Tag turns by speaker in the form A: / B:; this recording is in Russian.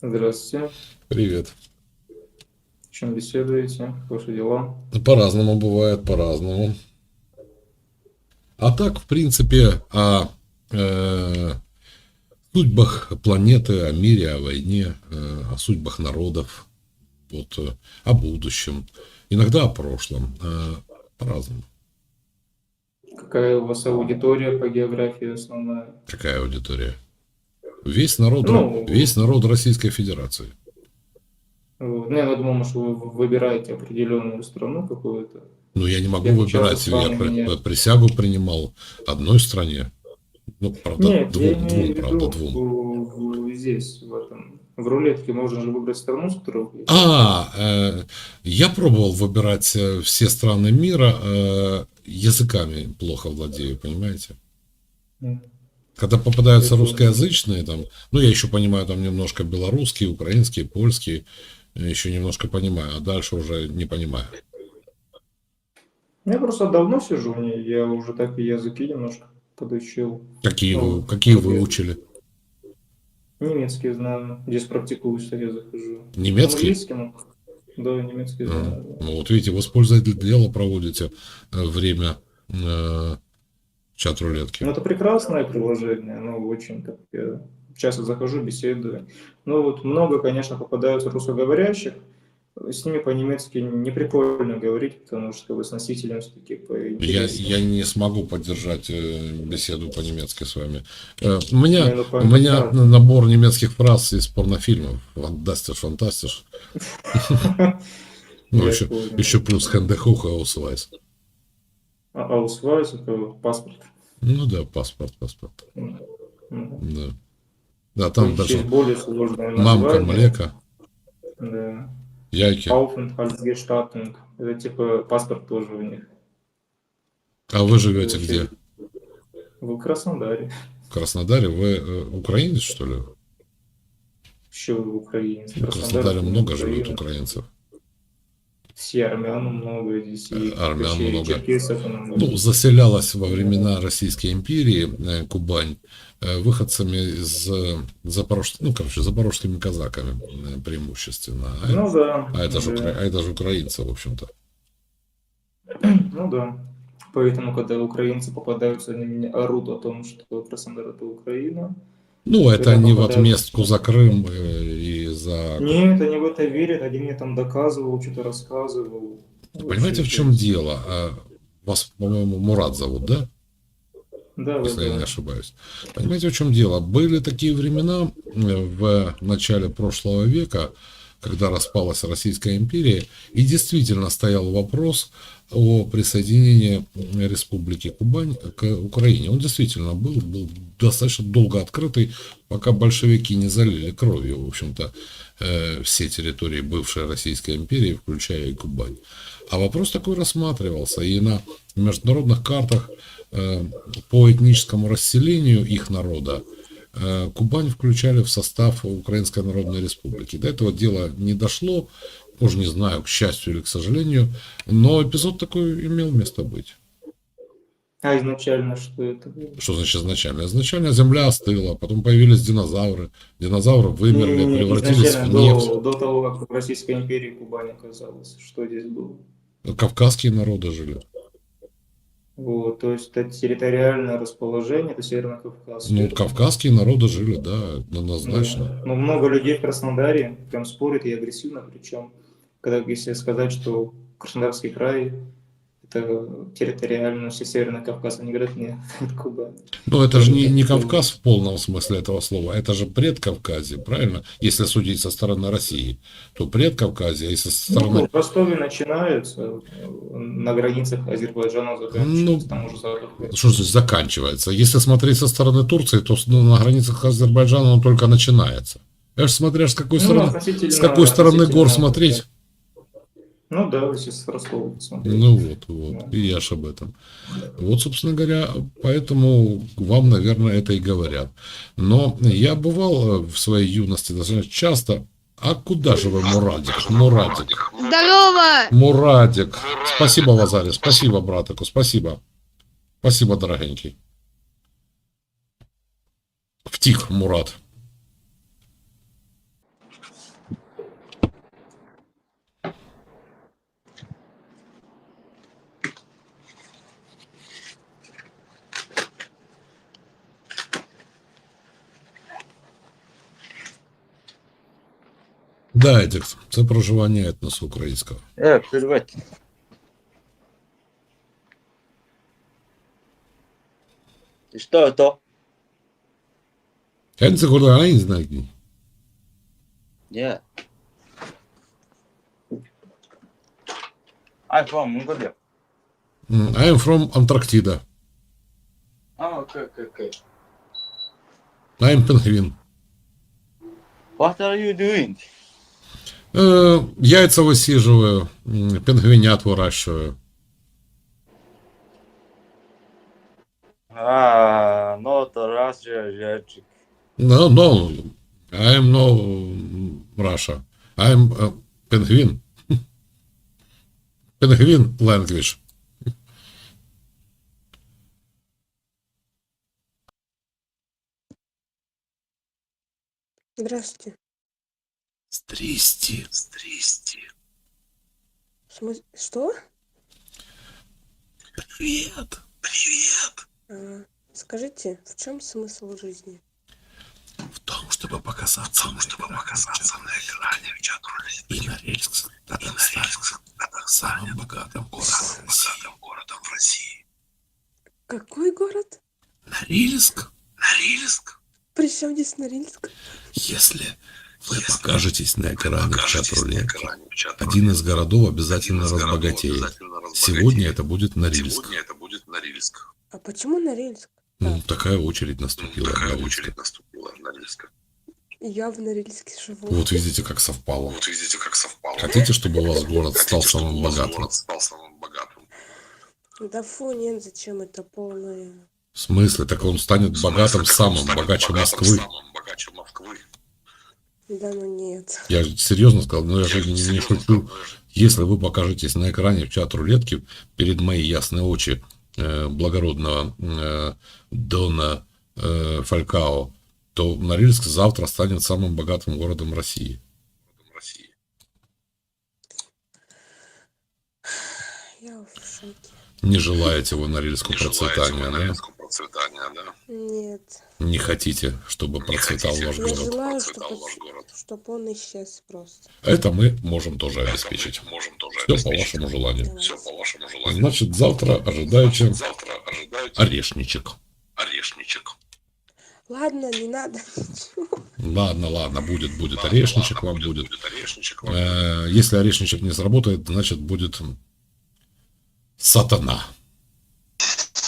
A: Здравствуйте.
B: Привет.
A: О чем беседуете? Как ваши дела?
B: По-разному бывает, по-разному. А так, в принципе, о э, судьбах планеты, о мире, о войне, э, о судьбах народов, вот, э, о будущем, иногда о прошлом, э, по-разному.
A: Какая у вас аудитория по географии основная?
B: Какая аудитория? Весь народ,
A: Ну,
B: весь народ Российской Федерации.
A: Ну, я думал, может, вы выбираете определенную страну какую-то.
B: Ну, я не могу
A: Я
B: выбирать, я при-
A: меня-
B: присягу принимал одной стране. Ну, правда,
A: Нет, я
B: двум,
A: имею
B: двум, правда, двум.
A: здесь, в этом. В рулетке можно же выбрать страну, с которой
B: А, э, я пробовал выбирать э, все страны мира, э, языками плохо владею, понимаете?
A: М.
B: Когда попадаются русскоязычные, там, ну, я еще понимаю там немножко белорусский, украинский, польский, еще немножко понимаю, а дальше уже не понимаю.
A: Я просто давно сижу я уже так и языки немножко подучил.
B: Какие вы,
A: Ну,
B: какие вы учили?
A: Немецкий знаю, здесь практикуюсь, я захожу.
B: Немецкий?
A: Английский, ну, да, немецкий
B: А,
A: знаю. да.
B: Ну, вот видите, вы с пользой для дела проводите э, время э, чат рулетки.
A: Ну, это прекрасное приложение, оно очень так, я часто захожу, беседую. Ну, вот много, конечно, попадаются русскоговорящих, с ними по-немецки не прикольно говорить, потому что вы с носителем все-таки
B: Я, я не смогу поддержать э, беседу по-немецки с вами. Э, У меня,
A: Не, ну,
B: у меня набор немецких фраз из порнофильмов. Фантастиш, фантастиш. Ну, еще, еще плюс Хендехуха Аусвайс.
A: А аусвайс это паспорт.
B: Ну да, паспорт, паспорт.
A: М.
B: Да. Да, там даже
A: более сложное
B: мамка, млека,
A: Да.
B: яйки.
A: Aufenthaltsgestattung. Это типа паспорт тоже у них.
B: А вы живете где?
A: В Краснодаре.
B: В Краснодаре? Вы э, украинец, что ли?
A: Еще в Украине.
B: В Краснодаре много живет украинцев.
A: Все армян много здесь. И
B: армян
A: вообще
B: много.
A: черкесов много.
B: Ну, заселялась во времена Российской империи э, Кубань э, выходцами из э, запорож... ну, короче, запорожскими казаками преимущественно. А,
A: Ну да.
B: а это же,
A: да.
B: а это же украинцы, в общем-то.
A: Ну да. Поэтому, когда украинцы попадаются, они меня орут о том, что Краснодар это Украина.
B: Ну, это они в отместку за Крым э, и за...
A: Нет, они в это верят, один мне там доказывал, что-то рассказывал.
B: Понимаете, в чем дело? А, Вас, по-моему, Мурат зовут, да?
A: Да, да,
B: если я не
A: да.
B: ошибаюсь. Понимаете, в чем дело? Были такие времена э, в начале прошлого века, когда распалась Российская империя, и действительно стоял вопрос о присоединении Республики Кубань к Украине. Он действительно был, был достаточно долго открытый, пока большевики не залили кровью, в общем-то, э, все территории бывшей Российской империи, включая и Кубань. А вопрос такой рассматривался, и на международных картах э, по этническому расселению их народа Кубань включали в состав Украинской Народной Республики. До этого дела не дошло, уже не знаю, к счастью или к сожалению, но эпизод такой имел место быть.
A: А изначально что это было?
B: Что значит изначально? Изначально земля остыла, потом появились динозавры, динозавры вымерли,
A: Не-не-не,
B: превратились в нефть.
A: до, до того, как в Российской империи Кубань оказалась, что здесь было.
B: Кавказские народы жили.
A: Вот, то есть это территориальное расположение, это Северный Кавказ.
B: Ну, кавказские народы жили, да, однозначно.
A: Да. Но много людей в Краснодаре прям спорят и агрессивно, причем, когда если сказать, что Краснодарский край это территориально все Северный Кавказ, они говорят, нет, Кубань.
B: Ну, это же не, не Кавказ в полном смысле этого слова, это же предкавказье, правильно? Если судить со стороны России, то предкавказье, а если со
A: Ну,
B: стороны...
A: в Ростове начинаются, на границах Азербайджана заканчиваются,
B: Ну,
A: там уже Закавказье.
B: Что здесь заканчивается? Если смотреть со стороны Турции, то ну, на границах Азербайджана он только начинается. Это ж смотря с какой
A: Ну,
B: стороны, с какой стороны гор смотреть.
A: Ну да, если с Ростова посмотреть.
B: Ну вот, вот, и я ж об этом. Вот, собственно говоря, поэтому вам, наверное, это и говорят. Но я бывал э, в своей юности достаточно часто. А куда же вы, Мурадик? Мурадик.
C: Здорово!
B: Мурадик. Спасибо, Лазарь. Спасибо, братику. Спасибо. Спасибо, дорогенький. Втих, Мурат. Відповідаєте, це проживання етносу українського.
C: Е, переводь. И что это?
B: Я не знаю, а я не знаю. где.
C: Нет. I'm from Mongolia.
B: М, I am from Антарктида.
C: А, окей, окей, окей.
B: I am пингвин.
C: What are you doing?
B: Яйца высиживаю, пингвинят выращиваю.
C: А, not Russia, Jajik.
B: No, no, I am no Russia. I am пингвин. Пингвин language.
D: Здравствуйте.
B: Стристи, стристи.
D: В смысле, что?
B: Привет, привет.
D: А, скажите, в чем смысл жизни?
B: В том, чтобы показаться, в том, чтобы показаться на экране в чат И Норильск, Татарстан, самым богатым городом, богатым городом в России.
D: Какой город?
B: Норильск, Норильск.
D: При чем здесь Норильск?
B: Если вы покажетесь на экране в чат рулетки, один из городов обязательно разбогатеет. Сегодня это будет Норильск.
E: Сегодня это будет Норильск.
D: А почему Норильск?
B: Ну, такая очередь наступила.
E: Такая
B: Норильска.
E: очередь наступила в Норильск.
D: Я в Норильске живу.
B: Вот видите, как совпало.
E: Вот видите, как совпало.
B: Хотите, чтобы у вас город стал самым богатым?
E: город стал самым богатым.
D: Да фу, нет, зачем это полное?
B: В смысле? Так он станет
E: смысле,
B: богатым самым, богаче
E: богатым
B: Москвы.
E: Самым богаче Москвы.
D: Да ну нет.
B: Я же серьезно сказал, но я же не, не
E: же-
B: Если вы покажетесь на экране в чат рулетки перед мои ясные очи э, благородного э, Дона э, Фалькао, то Норильск завтра станет самым богатым городом России.
E: в России.
D: Я в шоке.
B: Не желаете вы Норильску
E: Не желаете
B: процветания, да?
E: Процветания, да?
D: Нет.
B: Не хотите, чтобы
E: Не
B: процветал
E: хотите,
B: ваш
D: Я
E: чтобы
B: город?
D: желаю,
E: процветал
D: чтобы,
E: ваш город.
D: чтобы он исчез просто.
B: Это мы можем тоже
E: Это
B: обеспечить.
E: мы можем тоже
B: Все по
E: обеспечить.
B: вашему желанию.
D: Давай.
E: Все по вашему желанию.
B: Значит, завтра ожидайте
E: Завтра
B: орешничек.
E: орешничек.
D: Ладно, не надо.
B: Ладно, ладно, будет, будет
E: Ладно,
B: орешничек
E: ладно,
B: вам будет.
E: Будет орешничек вам.
B: Э, Если орешничек не сработает, значит будет сатана.